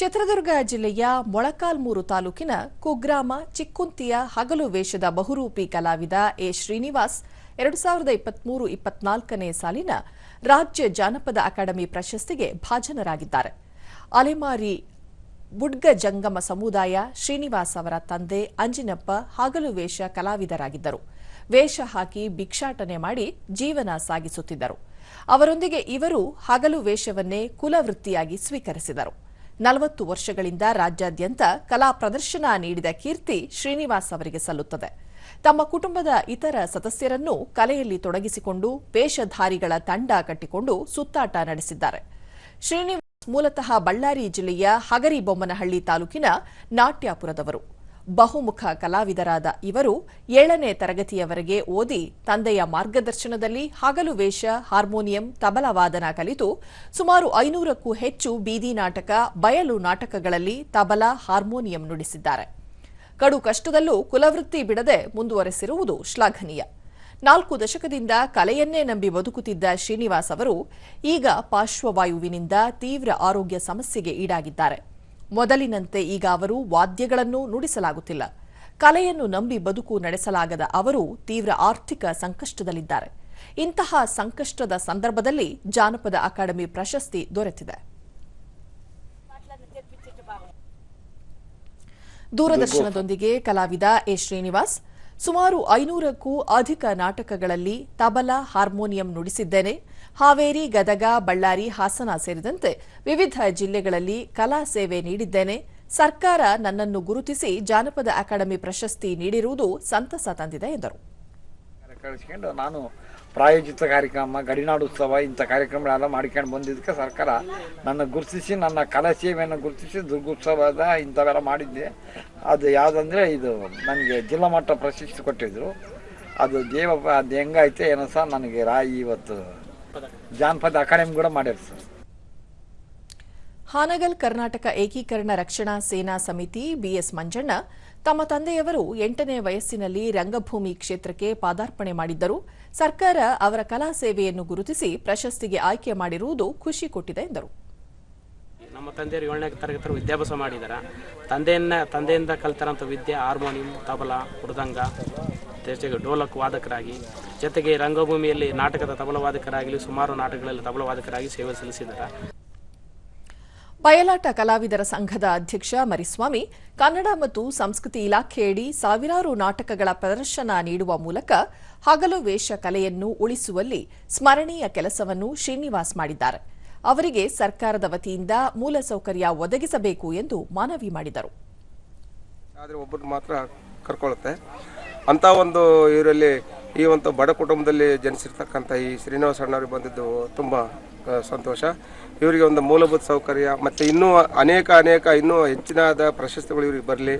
ಚಿತ್ರದುರ್ಗ ಜಿಲ್ಲೆಯ ಮೊಳಕಾಲ್ಮೂರು ತಾಲೂಕಿನ ಕುಗ್ರಾಮ ಚಿಕ್ಕುಂತಿಯ ಹಗಲು ವೇಷದ ಬಹುರೂಪಿ ಕಲಾವಿದ ಎ ಶ್ರೀನಿವಾಸ್ ಎರಡು ಸಾವಿರದ ಇಪ್ಪತ್ಮೂರು ಇಪ್ಪತ್ನಾಲ್ಕನೇ ಸಾಲಿನ ರಾಜ್ಯ ಜಾನಪದ ಅಕಾಡೆಮಿ ಪ್ರಶಸ್ತಿಗೆ ಭಾಜನರಾಗಿದ್ದಾರೆ. ಅಲೆಮಾರಿ ಬುಡ್ಗ ಜಂಗಮ ಸಮುದಾಯ ಶ್ರೀನಿವಾಸ್ ಅವರ ತಂದೆ ಅಂಜಿನಪ್ಪ ಹಗಲು ವೇಷ ಕಲಾವಿದರಾಗಿದ್ದರು. ವೇಷ ಹಾಕಿ ಭಿಕ್ಷಾಟನೆ ಮಾಡಿ ಜೀವನ ಸಾಗಿಸುತ್ತಿದ್ದರು. ಅವರೊಂದಿಗೆ ಇವರು ಹಗಲು ವೇಷವನ್ನೇ ಕುಲವೃತ್ತಿಯಾಗಿ ಸ್ವೀಕರಿಸಿದರು. ನಲವತ್ತು ವರ್ಷಗಳಿಂದ ರಾಜ್ಯಾದ್ಯಂತ ಕಲಾ ಪ್ರದರ್ಶನ ನೀಡಿದ ಕೀರ್ತಿ ಶ್ರೀನಿವಾಸ್ ಅವರಿಗೆ ಸಲ್ಲುತ್ತದೆ. ತಮ್ಮ ಕುಟುಂಬದ ಇತರ ಸದಸ್ಯರನ್ನು ಕಲೆಯಲ್ಲಿ ತೊಡಗಿಸಿಕೊಂಡು ವೇಷಧಾರಿಗಳ ತಂಡ ಕಟ್ಟಿಕೊಂಡು ಸುತ್ತಾಟ ನಡೆಸಿದ್ದಾರೆ. ಶ್ರೀನಿವಾಸ್ ಮೂಲತಃ ಬಳ್ಳಾರಿ ಜಿಲ್ಲೆಯ ಹಗರಿಬೊಮ್ಮನಹಳ್ಳಿ ತಾಲೂಕಿನ ನಾಟ್ಯಾಪುರದವರು. ಬಹುಮುಖ ಕಲಾವಿದರಾದ ಇವರು ಏಳನೇ ತರಗತಿಯವರೆಗೆ ಓದಿ ತಂದೆಯ ಮಾರ್ಗದರ್ಶನದಲ್ಲಿ ಹಗಲು ವೇಷ, ಹಾರ್ಮೋನಿಯಂ ತಬಲ ವಾದನ ಕಲಿತು ಸುಮಾರು ಐನೂರಕ್ಕೂ ಹೆಚ್ಚು ಬೀದಿ ನಾಟಕ, ಬಯಲು ನಾಟಕಗಳಲ್ಲಿ ತಬಲ, ಹಾರ್ಮೋನಿಯಂ ನುಡಿಸಿದ್ದಾರೆ. ಕಡು ಕಷ್ಟದಲ್ಲೂ ಕುಲವೃತ್ತಿ ಬಿಡದೆ ಮುಂದುವರೆಸಿರುವುದು ಶ್ಲಾಘನೀಯ. ನಾಲ್ಕು ದಶಕದಿಂದ ಕಲೆಯನ್ನೇ ನಂಬಿ ಬದುಕುತ್ತಿದ್ದ ಶ್ರೀನಿವಾಸ್ ಅವರು ಈಗ ಪಾರ್ಶ್ವವಾಯುವಿನಿಂದ ತೀವ್ರ ಆರೋಗ್ಯ ಸಮಸ್ಯೆಗೆ ಈಡಾಗಿದ್ದಾರೆ. ಮೊದಲಿನಂತೆ ಈಗ ಅವರು ವಾದ್ಯಗಳನ್ನು ನುಡಿಸಲಾಗುತ್ತಿಲ್ಲ. ಕಲೆಯನ್ನು ನಂಬಿ ಬದುಕು ನಡೆಸಲಾಗದ ಅವರು ತೀವ್ರ ಆರ್ಥಿಕ ಸಂಕಷ್ಟದಲ್ಲಿದ್ದಾರೆ. ಇಂತಹ ಸಂಕಷ್ಟದ ಸಂದರ್ಭದಲ್ಲಿ ಜಾನಪದ ಅಕಾಡೆಮಿ ಪ್ರಶಸ್ತಿ ದೊರೆತಿದೆ. ದೂರದರ್ಶನದೊಂದಿಗೆ ಕಲಾವಿದ ಎ ಶ್ರೀನಿವಾಸ್ ಸುಮಾರು ಐನೂರಕ್ಕೂ ಅಧಿಕ ನಾಟಕಗಳಲ್ಲಿ ತಬಲಾ ಹಾರ್ಮೋನಿಯಂ ನುಡಿಸಿದ್ದೇನೆ. ಹಾವೇರಿ, ಗದಗ, ಬಳ್ಳಾರಿ, ಹಾಸನ ಸೇರಿದಂತೆ ವಿವಿಧ ಜಿಲ್ಲೆಗಳಲ್ಲಿ ಕಲಾ ಸೇವೆ ನೀಡಿದ್ದೇನೆ. ಸರ್ಕಾರ ನನ್ನನ್ನು ಗುರುತಿಸಿ ಜಾನಪದ ಅಕಾಡೆಮಿ ಪ್ರಶಸ್ತಿ ನೀಡಿರುವುದು ಸಂತಸ ತಂದಿದೆ ಎಂದರು. ಕಳಿಸ್ಕೊಂಡು ನಾನು ಪ್ರಾಯೋಜಿತ ಕಾರ್ಯಕ್ರಮ ಗಡಿನಾಡು ಉತ್ಸವ ಇಂಥ ಕಾರ್ಯಕ್ರಮಗಳೆಲ್ಲ ಮಾಡ್ಕೊಂಡು ಬಂದಿದ್ದಕ್ಕೆ ಸರ್ಕಾರ ನನ್ನ ಗುರುತಿಸಿ, ನನ್ನ ಕಲಾ ಸೇವೆಯನ್ನು ಗುರುತಿಸಿ ದುರ್ಗೋತ್ಸವದ ಇಂಥವೆಲ್ಲ ಮಾಡಿದ್ದೆ. ಅದು ಯಾವುದಂದ್ರೆ ಇದು ನನಗೆ ಜಿಲ್ಲಾ ಮಟ್ಟ ಪ್ರಶಸ್ತಿ ಕೊಟ್ಟಿದ್ರು. ಅದು ದೇವ, ಅದು ಹೆಂಗೈತೆ ಏನೋ ಸರ್ ನನಗೆ ರಾಯಿ ಇವತ್ತು ಜಾನಪದ ಅಕಾಡೆಮಿ ಕೂಡ ಮಾಡ್ಯಾರ ಸರ್. ಹಾನಗಲ್ ಕರ್ನಾಟಕ ಏಕೀಕರಣ ರಕ್ಷಣಾ ಸೇನಾ ಸಮಿತಿ ಬಿಎಸ್ ಮಂಜಣ್ಣ ತಮ್ಮ ತಂದೆಯವರು ಎಂಟನೇ ವಯಸ್ಸಿನಲ್ಲಿ ರಂಗಭೂಮಿ ಕ್ಷೇತ್ರಕ್ಕೆ ಪಾದಾರ್ಪಣೆ ಮಾಡಿದ್ದರು. ಸರ್ಕಾರ ಅವರ ಕಲಾ ಸೇವೆಯನ್ನು ಗುರುತಿಸಿ ಪ್ರಶಸ್ತಿಗೆ ಆಯ್ಕೆ ಮಾಡಿರುವುದು ಖುಷಿ ಕೊಟ್ಟಿದೆ ಎಂದರು. ನಮ್ಮ ತಂದೆಯವರು ಏಳನೇ ತರಗತಿ ವಿದ್ಯಾಭ್ಯಾಸ ಮಾಡಿದ್ದಾರೆ. ತಂದೆಯನ್ನ ತಂದೆಯಿಂದ ಕಲಿತಾರಂಥ ವಿದ್ಯೆ, ಹಾರ್ಮೋನಿಯಂ, ತಬಲ, ಮೃದಂಗ, ಜೊತೆಗೆ ಡೋಲಕ್ ವಾದಕರಾಗಿ, ಜೊತೆಗೆ ರಂಗಭೂಮಿಯಲ್ಲಿ ನಾಟಕದ ತಬಲ ವಾದಕರಾಗಲಿ, ಸುಮಾರು ನಾಟಕಗಳಲ್ಲಿ ತಬಲ ವಾದಕರಾಗಿ ಸೇವೆ ಸಲ್ಲಿಸಿದ್ದಾರೆ. ಬಯಲಾಟ ಕಲಾವಿದರ ಸಂಘದ ಅಧ್ಯಕ್ಷ ಮರಿಸ್ವಾಮಿ, ಕನ್ನಡ ಮತ್ತು ಸಂಸ್ಕೃತಿ ಇಲಾಖೆಯಡಿ ಸಾವಿರಾರು ನಾಟಕಗಳ ಪ್ರದರ್ಶನ ನೀಡುವ ಮೂಲಕ ಹಗಲು ವೇಷ ಕಲೆಯನ್ನು ಉಳಿಸುವಲ್ಲಿ ಸ್ಮರಣೀಯ ಕೆಲಸವನ್ನು ಶ್ರೀನಿವಾಸ್ ಮಾಡಿದ್ದಾರೆ. ಅವರಿಗೆ ಸರ್ಕಾರದ ವತಿಯಿಂದ ಮೂಲಸೌಕರ್ಯ ಒದಗಿಸಬೇಕು ಎಂದು ಮನವಿ ಮಾಡಿದರು. ಮಾತ್ರ ಕರ್ಕೊಳ್ಳುತ್ತೆ ಅಂಥ ಒಂದು ಇವರಲ್ಲಿ ಈ ಒಂದು ಬಡ ಕುಟುಂಬದಲ್ಲಿ ಜನಿಸಿರ್ತಕ್ಕಂಥ ಈ ಶ್ರೀನಿವಾಸ ಅಣ್ಣವ್ರಿಗೆ ಬಂದಿದ್ದು ತುಂಬ ಸಂತೋಷ. ಇವರಿಗೆ ಒಂದು ಮೂಲಭೂತ ಸೌಕರ್ಯ ಮತ್ತು ಇನ್ನೂ ಅನೇಕ ಅನೇಕ ಇನ್ನೂ ಹೆಚ್ಚಿನಾದ ಪ್ರಶಸ್ತಿಗಳು ಇವ್ರಿಗೆ ಬರಲಿ.